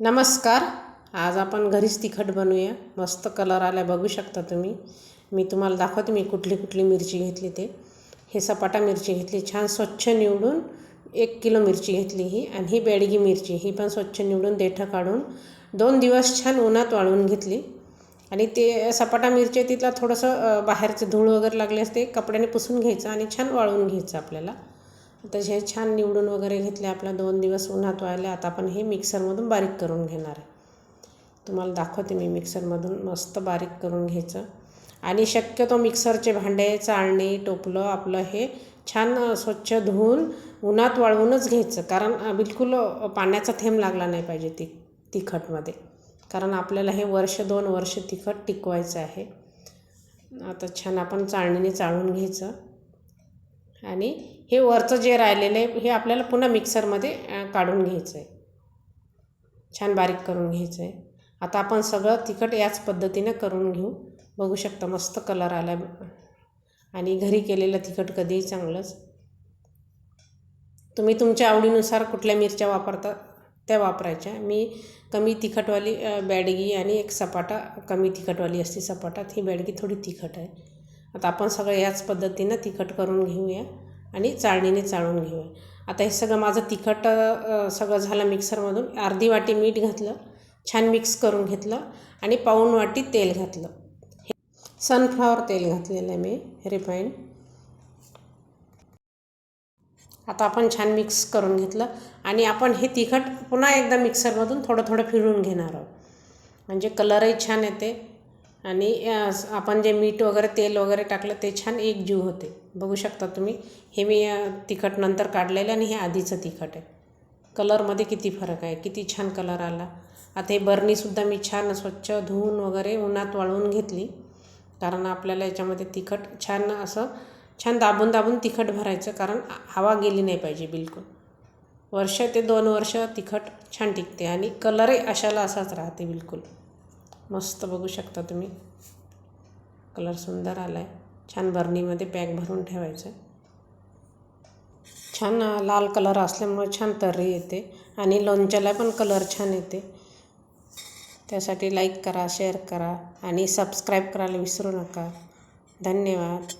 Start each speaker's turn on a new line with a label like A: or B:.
A: नमस्कार. आज आपण घरीच तिखट बनवूया. मस्त कलर आला बघू शकता तुम्ही. मी तुम्हाला दाखवते मी कुठली कुठली मिरची घेतली ते. हे सपाटा मिरची घेतली छान स्वच्छ निवडून एक किलो मिरची घेतली ही. आणि ही बेडगी मिरची ही पण स्वच्छ निवडून देठं काढून दोन दिवस छान उन्हात वाळवून घेतली. आणि ते सपाटा मिरची तिथला थोडंसं बाहेरचं धूळ वगैरे लागले असते कपड्याने पुसून घ्यायचं आणि छान वाळवून घ्यायचं आपल्याला. आता छान निवडून वगैरे घेतले आपला दोन दिवस उन्हात वाळले. आता आपण हे मिक्सरमधून बारीक करून घेणार आहे. तुम्हाला दाखवते मी मिक्सरमधून मस्त बारीक करून घ्यायचं. आणि शक्यतो मिक्सरचे भांडे चाळणी टोपलं आपलं हे छान स्वच्छ धुवून उन्हात वाळवूनच घ्यायचं. कारण बिलकुल पाण्याचा थेंब लागला नाही पाहिजे ती तिखटमध्ये. कारण आपल्याला हे वर्ष दोन वर्ष तिखट टिकवायचं आहे. आता छान आपण चाळणीने चाळून घ्यायचं. आणि हे वरचं जे राहिलेलं आहे हे आपल्याला पुन्हा मिक्सरमध्ये काढून घ्यायचं आहे छान बारीक करून घ्यायचं आहे आता आपण सगळं तिखट याच पद्धतीनं करून घेऊ. बघू शकता मस्त कलर आला आणि घरी केलेलं तिखट कधीही चांगलंच. तुम्ही तुमच्या आवडीनुसार कुठल्या मिरच्या वापरता त्या वापरायच्या. मी कमी तिखटवाली बॅडगी आणि एक सपाटा कमी तिखटवाली असते सपाटात ही बॅडगी थोडी तिखट आहे. आता आपण सगळं याच पद्धतीनं तिखट करून घेऊया आणि चाळणीने चाळून घेऊया. आता हे सगळं माझं तिखट सगळं झालं मिक्सरमधून. अर्धी वाटी मीठ घातलं छान मिक्स करून घेतलं आणि पाऊण वाटी तेल घातलं. हे सनफ्लॉवर तेल घातलेलं आहे मी रिफाईंड आता आपण छान मिक्स करून घेतलं आणि आपण हे तिखट पुन्हा एकदा मिक्सरमधून थोडं थोडं फिरून घेणार आहोत. म्हणजे कलरही छान येते. आणि आपण जे मीठ वगैरे तेल वगैरे टाकलं ते छान एकजीव होते. बघू शकता तुम्ही. हे मी तिखट नंतर काढलेलं आणि हे आधीचं तिखट आहे. कलरमध्ये किती फरक आहे. किती छान कलर आला. आता हे बर्नीसुद्धा मी छान स्वच्छ धुवून वगैरे उन्हात वाळवून घेतली. कारण आपल्याला याच्यामध्ये तिखट छान असं छान दाबून दाबून तिखट भरायचं. कारण हवा गेली नाही पाहिजे बिलकुल. वर्ष ते दोन वर्ष तिखट छान टिकते आणि कलरही अशाला असाच राहते बिलकुल. मस्त बघू शकता तुम्ही. कलर सुंदर आला आहे छान बर्नीमध्ये पॅक भरून ठेवायचं छान लाल कलर असल्यामुळे छान तर्री येते. आणि लोणच्याला पण कलर छान येते. त्यासाठी लाईक करा शेअर करा आणि सबस्क्राईब करायला विसरू नका. धन्यवाद.